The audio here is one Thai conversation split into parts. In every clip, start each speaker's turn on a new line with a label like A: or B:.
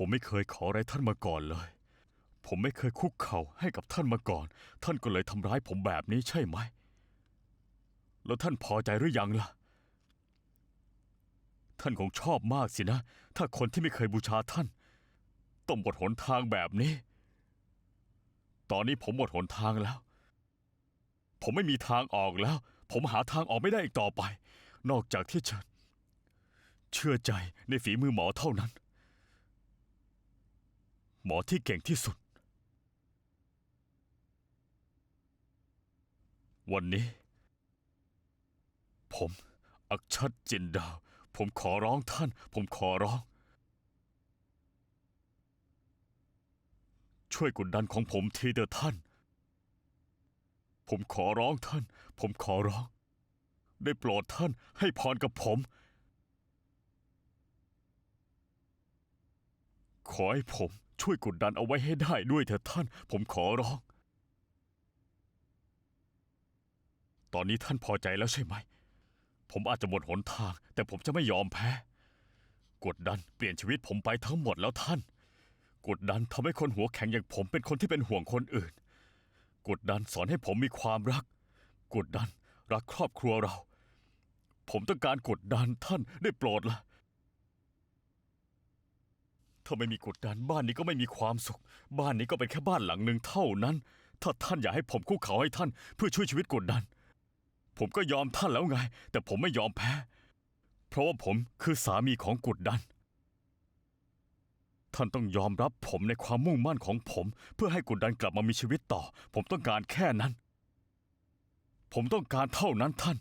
A: ผมไม่เคยขออะไรท่านมาก่อนเลย ผมไม่เคยคุกเข่าให้กับท่านมาก่อน ท่านก็เลยทำร้ายผมแบบนี้ใช่ไหม แล้วท่านพอใจหรือยังล่ะ ท่านคงชอบมากสินะ ถ้าคนที่ไม่เคยบูชาท่าน ต้องหมดหนทางแบบนี้ ตอนนี้ผมหมดหนทางแล้ว ผมไม่มีทางออกแล้ว ผมหาทางออกไม่ได้อีกต่อไป นอกจากที่จะเชื่อใจในฝีมือหมอเท่านั้น หมอที่เก่งที่สุด วันนี้ ผม อักชัดจินดาว ผมขอร้องท่าน ผมขอร้อง ช่วยกดดันของผมทีเถอะท่าน ผมขอร้องท่าน ผมขอร้อง ได้โปรดท่านให้พรกับผมขอให้ผม ช่วยกดดันเอาไว้ให้ได้ด้วยเถอะท่าน ผมขอร้อง ตอนนี้ท่านพอใจแล้วใช่ไหม ผมอาจจะหมดหนทาง แต่ผมจะไม่ยอมแพ้ กดดันเปลี่ยนชีวิตผมไปทั้งหมดแล้วท่าน กดดันทำให้คนหัวแข็งอย่างผมเป็นคนที่เป็นห่วงคนอื่น กดดันสอนให้ผมมีความรัก กดดันรักครอบครัวเรา ผมต้องการกดดันท่านได้โปรดละ ถ้าไม่มีกดดันบ้านนี้ก็ไม่มีความสุข บ้านนี้ก็เป็นแค่บ้านหลังหนึ่งเท่านั้น ถ้าท่านอยากให้ผมคุกเข่าให้ท่าน เพื่อช่วยชีวิตกดดัน ผมก็ยอมท่านแล้วไง แต่ผมไม่ยอมแพ้ เพราะว่าผมคือสามีของกดดัน ท่านต้องยอมรับผมในความมุ่งมั่นของผม เพื่อให้กดดันกลับมามีชีวิตต่อ ผมต้องการแค่นั้น ผมต้องการเท่านั้นท่าน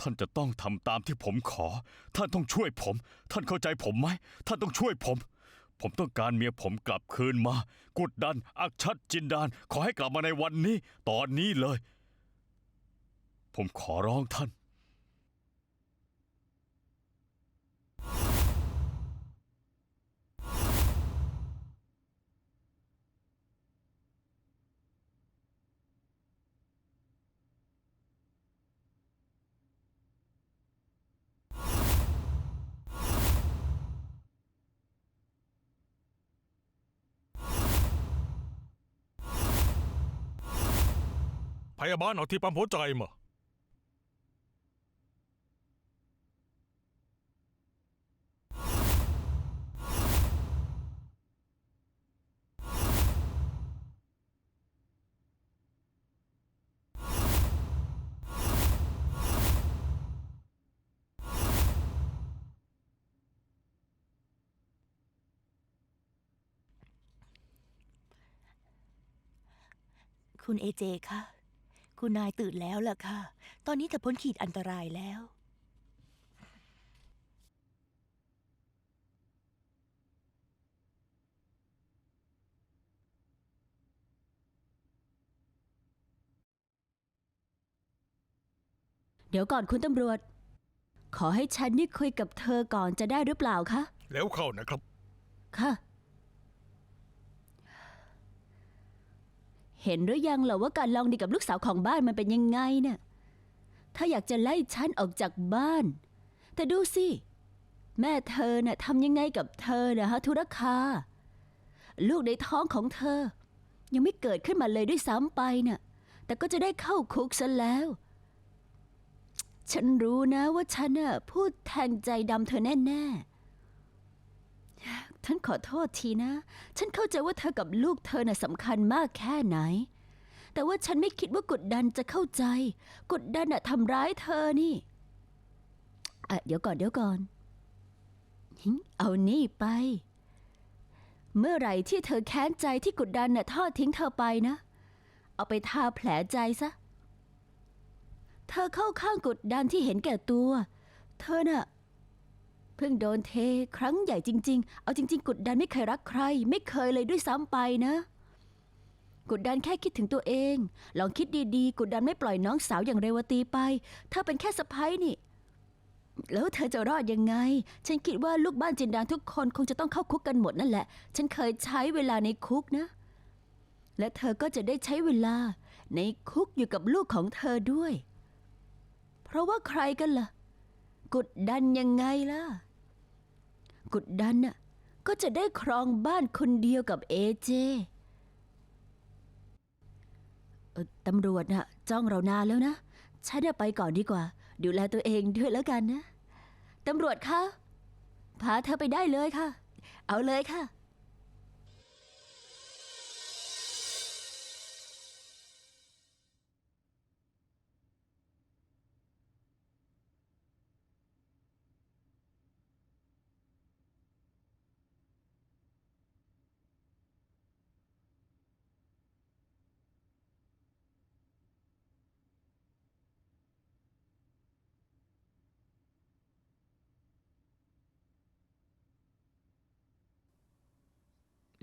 A: ท่านจะต้องทำตามที่ผมขอ ท่านต้องช่วยผม ท่านเข้าใจผมไหม ท่านต้องช่วยผม ผมต้องการเมียผมกลับคืนมา กุดดัน อักชัดจินดาน ขอให้กลับมาในวันนี้ ตอนนี้เลย ผมขอร้องท่าน
B: พยาบาลเอาที่ปั๊มหัวใจมา
C: คุณเอเจค่ะ คุณนายตื่นแล้วล่ะค่ะ ตอนนี้เธอพ้นขีดอันตรายแล้ว
D: เดี๋ยวก่อนคุณตำรวจ ขอให้ฉันนี่คุยกับเธอก่อนจะได้หรือเปล่าคะ
B: แล้วเข้านะครับ
D: ค่ะ เห็นหรือยังเหรอว่าการลองดีกับลูกสาวของบ้านมันเป็นยังไงเนี่ยถ้าอยากจะไล่ฉันออกจากบ้าน แต่ดูสิ แม่เธอน่ะทำยังไงกับเธอนะฮะธุรคา ลูกในท้องของเธอ ยังไม่เกิดขึ้นมาเลยด้วยซ้ำไปน่ะแต่ก็จะได้เข้าคุกซะแล้ว ฉันรู้นะว่าฉันน่ะพูดแทงใจดำเธอแน่ ๆ ฉันขอโทษทีนะ ฉันเข้าใจว่าเธอกับลูกเธอน่ะสำคัญมากแค่ไหน แต่ว่าฉันไม่คิดว่ากดดันจะเข้าใจ กดดันน่ะทำร้ายเธอนี่อะเดี๋ยวก่อนเดี๋ยวก่อน เอานี่ไป เมื่อไหร่ที่เธอแค้นใจที่กดดันน่ะทอดทิ้งเธอไปนะ เอาไปทาแผลใจซะ เธอเข้าข้างกดดันที่เห็นแก่ตัว เธอน่ะ เพิ่งโดนเทครั้งใหญ่จริง ๆ เอาจริง ๆ กดดันไม่เคยรักใคร ไม่เคยเลยด้วยซ้ำไปนะ กดดันแค่คิดถึงตัวเอง ลองคิดดีๆ กดดันไม่ปล่อยน้องสาวอย่างเรวตีไป ถ้าเป็นแค่สะพ้ยนี่ แล้วเธอจะรอดยังไง ฉันคิดว่าลูกบ้านจินดางทุกคนคงจะต้องเข้าคุกกันหมดนั่นแหละ ฉันเคยใช้เวลาในคุกนะ และเธอก็จะได้ใช้เวลา ในคุกอยู่กับลูกของเธอด้วย เพราะว่าใครกันล่ะ กดดันยังไงล่ะ กดดันน่ะก็จะได้ครองบ้านคนเดียวกับเอเจตำรวจน่ะจ้องเรานานแล้วนะฉันจะไปก่อนดีกว่า ดูแลตัวเองด้วยแล้วกันนะ ตำรวจคะพาเธอไปได้เลยค่ะ เอาเลยค่ะ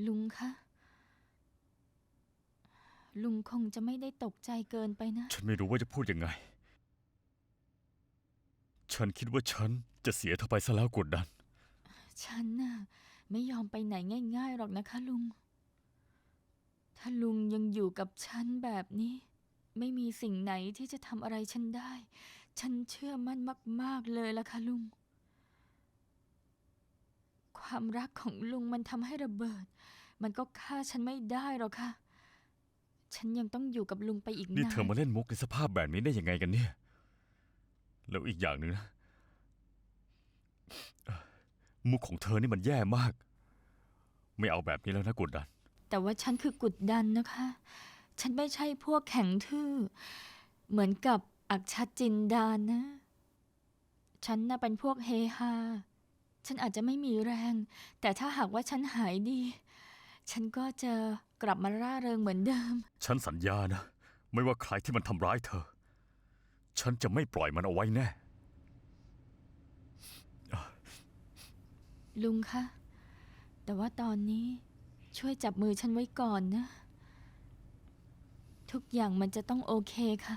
E: ลุงคะ ลุงคงจะไม่ได้ตกใจเกินไปนะ
A: ฉันไม่รู้ว่าจะพูดยังไง ฉันคิดว่าฉันจะเสียเธอไปซะแล้วกดดัน
E: ฉันน่ะไม่ยอมไปไหนง่ายๆหรอกนะคะลุง ถ้าลุงยังอยู่กับฉันแบบนี้ ไม่มีสิ่งไหนที่จะทำอะไรฉันได้ ฉันเชื่อมั่นมาก ๆเลยละค่ะลุง ความรักของลุงมันทำให้ระเบิด มันก็ฆ่าฉันไม่ได้หรอกค่ะ ฉันยังต้องอยู่กับลุงไปอีก
A: นี่
E: นาน
A: เธอมาเล่นมุกในสภาพแบบนี้ได้ยังไงกันเนี่ย แล้วอีกอย่างหนึ่งนะเอ่อมุกของเธอนี่มันแย่มาก ไม่เอาแบบนี้แล้วนะกดดัน
E: แต่ว่าฉันคือกุดดันนะคะ ฉันไม่ใช่พวกแข็งทื่อ เหมือนกับอักชัดจินดานนะ ฉันน่ะเป็นพวกเฮฮา ฉันอาจจะไม่มีแรง แต่ถ้าหากว่าฉันหายดี ฉันก็จะกลับมาร่าเริงเหมือนเดิม
A: ฉันสัญญานะ ไม่ว่าใครที่มันทำร้ายเธอ ฉันจะไม่ปล่อยมันเอาไว้แน่
E: ลุงคะ แต่ว่าตอนนี้ช่วยจับมือฉันไว้ก่อนนะ ทุกอย่างมันจะต้องโอเคค่ะ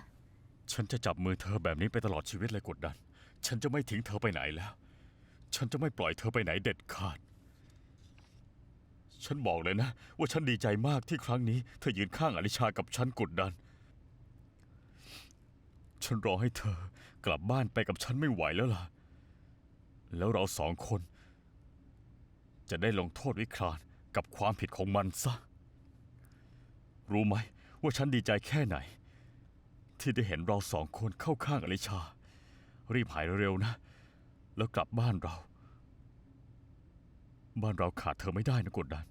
A: ฉันจะจับมือเธอแบบนี้ไปตลอดชีวิตเลยกดดัน ฉันจะไม่ทิ้งเธอไปไหนแล้ว ฉันจะไม่ปล่อยเธอไปไหนเด็ดขาด ฉันบอกเลยนะ ว่าฉันดีใจมากที่ครั้งนี้ เธอยืนข้างอลิชากับฉันกดดัน ฉันรอให้เธอกลับบ้านไปกับฉันไม่ไหวแล้วล่ะ แล้วเราสองคน จะได้ลงโทษวิครานกับความผิดของมันซะ รู้ไหมว่าฉันดีใจแค่ไหน ที่ได้เห็นเราสองคนเข้าข้างอลิชา รีบหายเร็วๆนะ แล้วกลับบ้านเรา บ้านเราขาดเธอไม่ได้นะกดดัน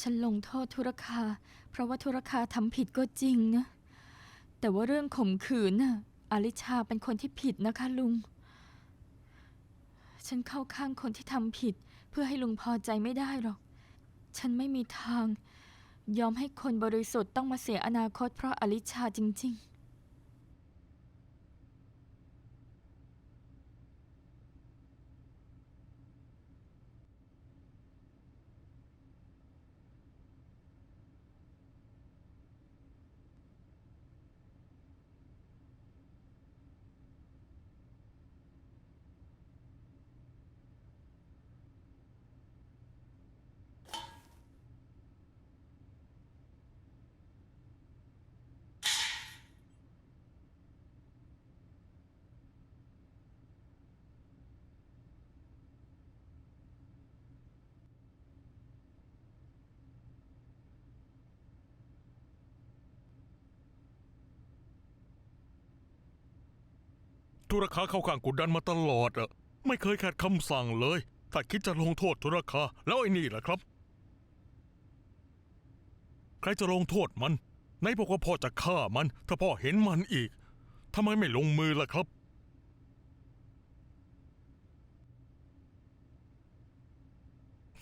E: ฉันลงโทษธุรคา เพราะว่าธุรคาทำผิดก็จริงนะ แต่ว่าเรื่องข่มขืนน่ะอลิชาเป็นคนที่ผิดนะคะลุง ฉันเข้าข้างคนที่ทำผิด เพื่อให้ลุงพอใจไม่ได้หรอก ฉันไม่มีทาง ยอมให้คนบริสุทธิ์ต้องมาเสียอนาคตเพราะอลิชาจริง ๆ
B: ธุรคาเข้าข้างกุดดันมาตลอดอะไม่เคยขัดคำสั่งเลย ถ้าคิดจะลงโทษธุรคาแล้วไอ้นี่ล่ะครับ ใครจะลงโทษมันไหนบอกว่าพ่อจะฆ่ามัน ถ้าพ่อเห็นมันอีกทำไมไม่ลงมือล่ะครับ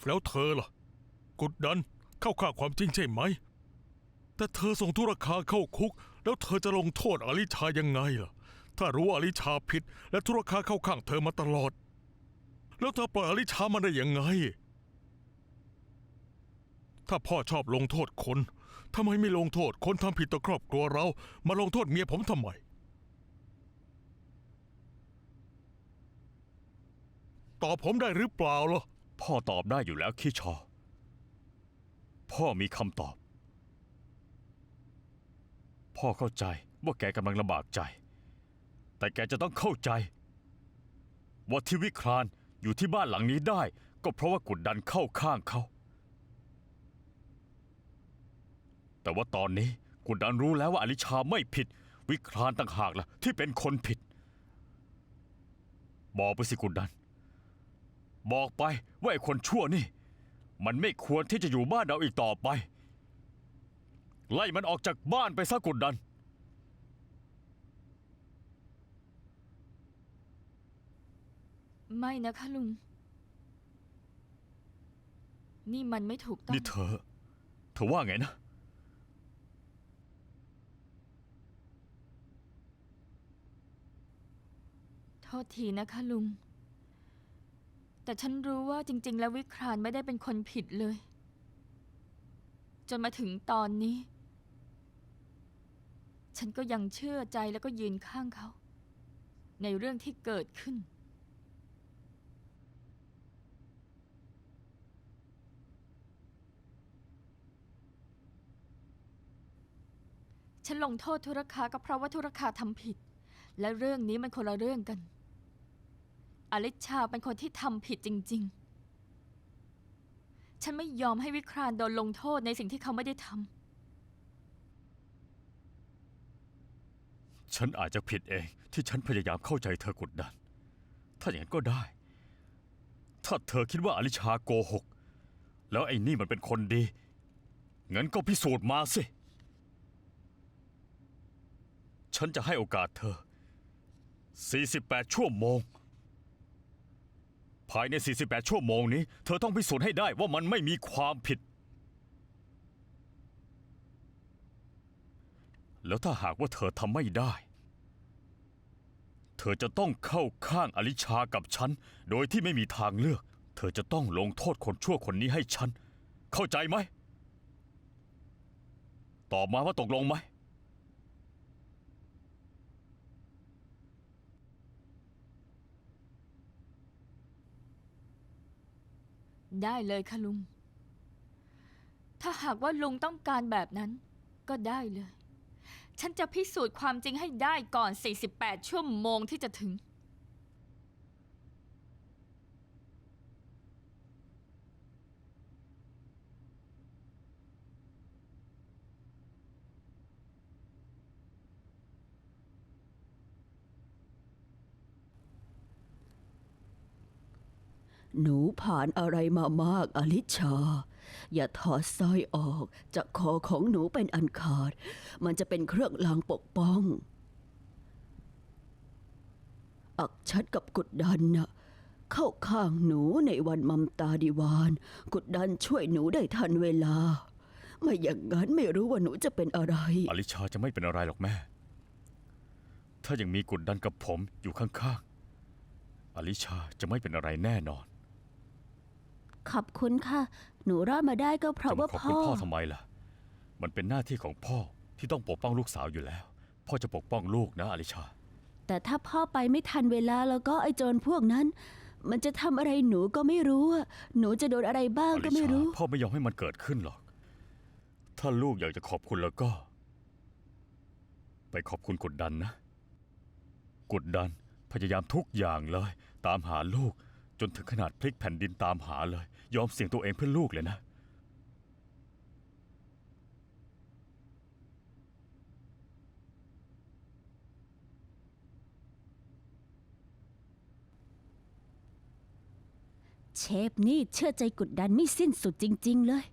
B: แล้วเธอล่ะกุดดันเข้าข้างความจริงใช่ไหม แต่เธอส่งธุรคาเข้าคุก แล้วเธอจะลงโทษอลิชายังไงล่ะ ถ้ารู้ว่าอลิชาผิด และธุรคาเข้าข้างเธอมาตลอด แล้วเธอปล่อยอลิชามาได้ยังไง ถ้าพ่อชอบลงโทษคนทำไมไม่ลงโทษคนทำผิดต่อครอบครัวเรา มาลงโทษเมียผมทำไม ตอบผมได้หรือเปล่าล่ะ
A: พ่อตอบได้อยู่แล้วขี้ชอ พ่อมีคำตอบ พ่อเข้าใจว่าแกกำลังลำบากใจ แต่แกจะต้องเข้าใจ ว่าที่วิครานอยู่ที่บ้านหลังนี้ได้ ก็เพราะว่ากดดันเข้าข้างเขา แต่ว่าตอนนี้กดดันรู้แล้วว่าอลิชาไม่ผิด วิครานต่างหากล่ะ ที่เป็นคนผิด บอกไปสิกุดดัน บอกไปว่าไอ้คนชั่วนี่ มันไม่ควรที่จะอยู่บ้านเราอีกต่อไป ไล่มันออกจากบ้านไปซะกุดดัน
E: ไม่นะคะลุง นี่มันไม่ถูกต้อง
A: นี่เธอ เธอว่าไงนะ
E: โทษทีนะคะลุง แต่ฉันรู้ว่าจริง ๆ แล้ววิครานไม่ได้เป็นคนผิดเลย จนมาถึงตอนนี้ ฉันก็ยังเชื่อใจแล้วก็ยืนข้างเขา ในเรื่องที่เกิดขึ้น ฉันลงโทษธุรคาก็เพราะว่าธุรคาทำผิด และเรื่องนี้มันคนละเรื่องกัน อลิชาเป็นคนที่ทำผิดจริง ๆ ฉันไม่ยอมให้วิครานโดนลงโทษในสิ่งที่เขาไม่ได้ทำ
A: ฉันอาจจะผิดเอง ที่ฉันพยายามเข้าใจเธอกดดัน ถ้าอย่างนั้นก็ได้ ถ้าเธอคิดว่าอลิชาโกหก แล้วไอ้นี่มันเป็นคนดี งั้นก็พิสูจน์มาสิ ฉันจะให้โอกาสเธอ 48 ชั่วโมง ภายใน 48 ชั่วโมงนี้ เธอต้องพิสูจน์ให้ได้ว่ามันไม่มีความผิด แล้วถ้าหากว่าเธอทำไม่ได้ เธอจะต้องเข้าข้างอลิชากับฉัน โดยที่ไม่มีทางเลือก เธอจะต้องลงโทษคนชั่วคนนี้ให้ฉัน เข้าใจไหม ตอบมาว่าตกลงไหม
E: ได้เลยค่ะลุง ถ้าหากว่าลุงต้องการแบบนั้น ก็ได้เลย ฉันจะพิสูจน์ความจริงให้ได้ก่อน 48 ชั่วโมงที่จะถึง
D: หนูผ่านอะไรมามากอลิชา อย่าถอดสร้อยออกจากคอของหนูเป็นอันขาด มันจะเป็นเครื่องรางปกป้อง อักชัดกับกุดดันน่ะเข้าข้างหนูในวันมัมตาดิวานกุดดันช่วยหนูได้ทันเวลา ไม่อย่างนั้นไม่รู้ว่าหนูจะเป็นอะไร
A: อลิชาจะไม่เป็นอะไรหรอกแม่ ถ้ายังมีกดดันกับผมอยู่ข้างๆ อลิชาจะไม่เป็นอะไรแน่นอน
D: ขอบคุณค่ะ หนูรอดมาได้ก็เพราะ
A: จะมา
D: ว่า
A: ขอบ
D: พ่
A: คุณ
D: อ
A: พ่อทำไมล่ะ มันเป็นหน้าที่ของพ่อที่ต้องปกป้องลูกสาวอยู่แล้ว พ่อจะปกป้องลูกนะอลิชา
D: แต่ถ้าพ่อไปไม่ทันเวลาแล้วก็ไอ้โจรพวกนั้น มันจะทำอะไรหนูก็ไม่รู้อะหนูจะโดนอะไรบ้าง
A: อ
D: ก็
A: ลิ
D: ไม่
A: ชา
D: รู้
A: พ่อไม่ยอมให้มันเกิดขึ้นหรอก ถ้าลูกอยากจะขอบคุณแล้วก็ ไปขอบคุณกดดันนะ กดดันพยายามทุกอย่างเลย ตามหาลูกจนถึงขนาดพลิกแผ่นดินตามหาเลย ยอมเสี่ยงตัวเองเพื่อลูกเลยนะ
D: เชฟนี่เชื่อใจกดดันไม่สิ้นสุดจริง ๆ เลย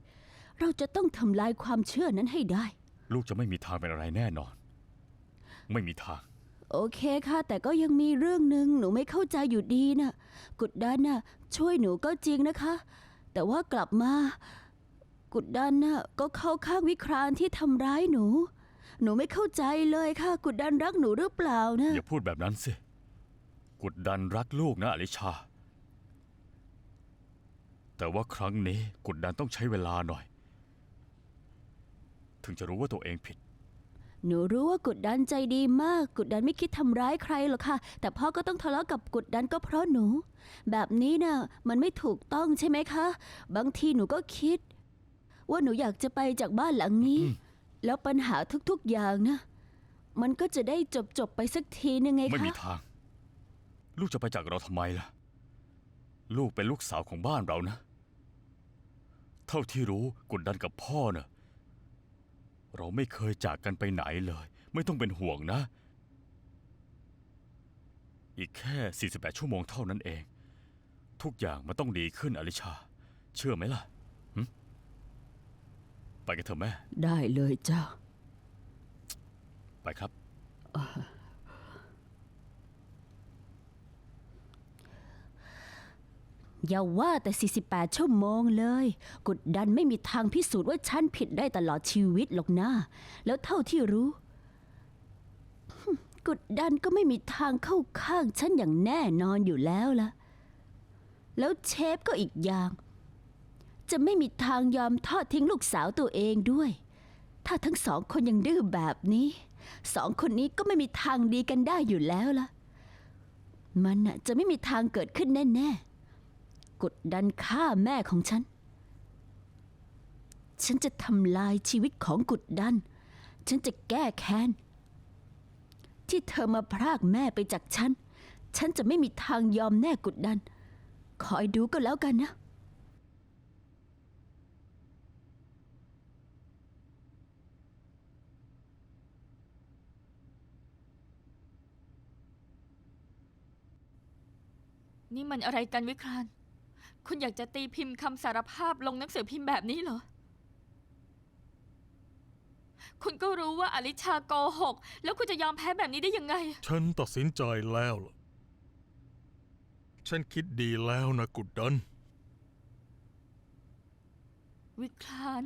D: เราจะต้องทำลายความเชื่อนั้นให้ได้
A: ลูกจะไม่มีทางเป็นอะไรแน่นอน ไม่มีทาง
D: โอเคค่ะ แต่ก็ยังมีเรื่องหนึ่งหนูไม่เข้าใจอยู่ดีนะกุดดันน่ะ ช่วยหนูก็จริงนะคะ แต่ว่ากลับมา กุดดันน่ะก็เข้าข้างวิครานที่ทำร้ายหนู หนูไม่เข้าใจเลยค่ะ กุดดันรักหนูหรือเปล่านะ
A: อย่าพูดแบบนั้นสิ กุดดันรักลูกนะอลิชา แต่ว่าครั้งนี้กุดดันต้องใช้เวลาหน่อย ถึงจะรู้ว่าตัวเองผิด
D: หนูรู้ว่ากุดดันใจดีมาก กุดดันไม่คิดทำร้ายใครหรอกค่ะ แต่พ่อก็ต้องทะเลาะกับกุดดันก็เพราะหนู แบบนี้น่ะมันไม่ถูกต้องใช่ไหมคะ บางทีหนูก็คิด ว่าหนูอยากจะไปจากบ้านหลังนี้
A: อืม
D: แล้วปัญหาทุกๆอย่างนะ มันก็จะได้จบๆไปสักทีนึงไง
A: ไม่มี
D: คะ
A: ทาง ลูกจะไปจากเราทำไมล่ะ ลูกเป็นลูกสาวของบ้านเรานะ เท่าที่รู้กดดันกับพ่อเน่ะ เราไม่เคยจากกันไปไหนเลย ไม่ต้องเป็นห่วงนะ อีกแค่ 48 ชั่วโมงเท่านั้นเอง ทุกอย่างมันต้องดีขึ้นอลิชา เชื่อไหมล่ะหึไปกันเถอะแม่
D: ได้เลยจ้า
A: ไปครับ
D: อย่าว่าแต่ 48 ชั่วโมงเลย กดดันไม่มีทางพิสูจน์ว่าฉันผิดได้ตลอดชีวิตหรอกนะ แล้วเท่าที่รู้ กดดันก็ไม่มีทางเข้าข้างฉันอย่างแน่นอนอยู่แล้วละแล้วเชฟก็อีกอย่าง จะไม่มีทางยอมทอดทิ้งลูกสาวตัวเองด้วย ถ้าทั้งสองคนยังดื้อแบบนี้ สองคนนี้ก็ไม่มีทางดีกันได้อยู่แล้วละมันน่ะจะไม่มีทางเกิดขึ้นแน่ๆ กดดันฆ่าแม่ของฉัน ฉันจะทำลายชีวิตของกุดดัน ฉันจะแก้แค้น ที่เธอมาพรากแม่ไปจากฉัน ฉันจะไม่มีทางยอมแน่กุดดัน คอยดูก็แล้วกันนะ
E: นี่มันอะไรกันวิคราน คุณอยากจะตีพิมพ์คำสารภาพลงหนังสือพิมพ์แบบนี้เหรอ คุณก็รู้ว่าอลิชาโกหก แล้วคุณจะยอมแพ้แบบนี้ได้ยังไง
B: ฉันตัดสินใจแล้วล่ะ ฉันคิดดีแล้วนะกุดดัน
E: วิคราน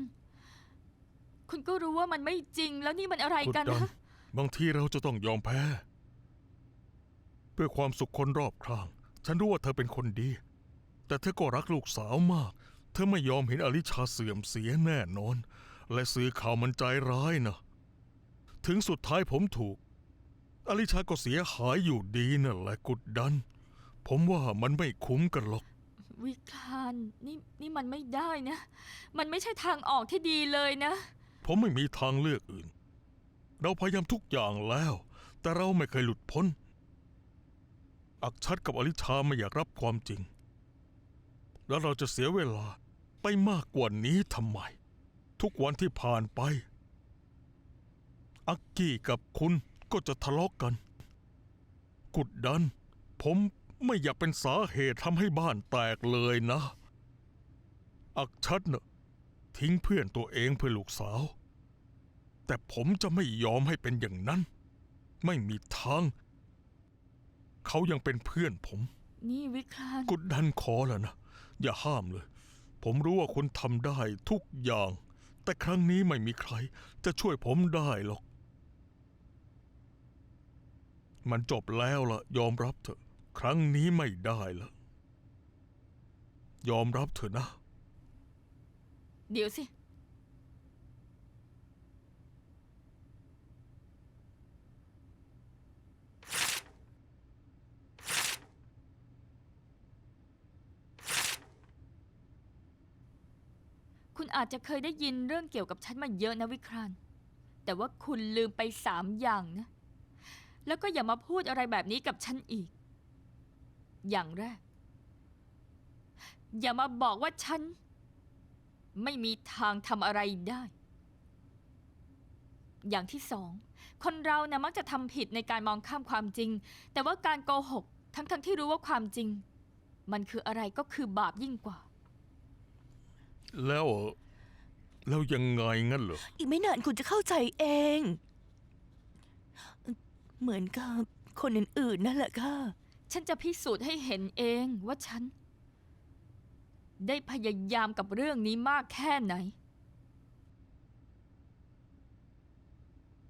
E: คุณก็รู้ว่ามันไม่จริง แล้วนี่มันอะไร
B: กุด
E: กัน
B: ดัน
E: นะ
B: บางทีเราจะต้องยอมแพ้ เพื่อความสุขคนรอบข้าง ฉันรู้ว่าเธอเป็นคนดี แต่เธอก็รักลูกสาวมาก เธอไม่ยอมเห็นอลิชาเสื่อมเสียแน่นอน และสื่อข่าวมันใจร้ายนะ ถึงสุดท้ายผมถูก อลิชาก็เสียหายอยู่ดีนั่นแหละกุดดัน ผมว่ามันไม่คุ้มกันหรอก
E: วิครานนี่นี่มันไม่ได้นะ มันไม่ใช่ทางออกที่ดีเลยนะ
B: ผมไม่มีทางเลือกอื่น เราพยายามทุกอย่างแล้ว แต่เราไม่เคยหลุดพ้น อักชัดกับอลิชาไม่อยากรับความจริง แล้วเราจะเสียเวลาไปมากกว่านี้ทำไม ทุกวันที่ผ่านไป อักกี้กับคุณก็จะทะเลาะกกัน กุดดัน ผมไม่อยากเป็นสาเหตุทำให้บ้านแตกเลยนะ อักชัดเนะทิ้งเพื่อนตัวเองเพื่อลูกสาว แต่ผมจะไม่ยอมให้เป็นอย่างนั้น ไม่มีทาง เขายังเป็นเพื่อนผม
E: นี่วิคราน
B: กดดันขอแล้วนะ อย่าห้ามเลย ผมรู้ว่าคุณทำได้ทุกอย่าง แต่ครั้งนี้ไม่มีใคร จะช่วยผมได้หรอก มันจบแล้วล่ะยอมรับเถอะ ครั้งนี้ไม่ได้ละยอมรับเถอะนะ
E: เดี๋ยวสิ อาจจะเคยได้ยินเรื่องเกี่ยวกับฉันมาเยอะนะวิครานแต่ว่าคุณลืมไปสามอย่างนะ แล้วก็อย่ามาพูดอะไรแบบนี้กับฉันอีก อย่างแรก อย่ามาบอกว่าฉัน ไม่มีทางทำอะไรได้ อย่างที่สอง คนเรานะมักจะทำผิดในการมองข้ามความจริง แต่ว่าการโกหก ทั้งๆทที่รู้ว่าความจริง มันคืออะไรก็คือบาปยิ่งกว่า
B: แล้ว แล้วยังไงงั้นเหรอ
C: อีกไม่นานคุณจะเข้าใจเอง เหมือนกับคนอื่นๆนั่นแหละค่ะ
E: ฉันจะพิสูจน์ให้เห็นเองว่าฉัน ได้พยายามกับเรื่องนี้มากแค่ไหน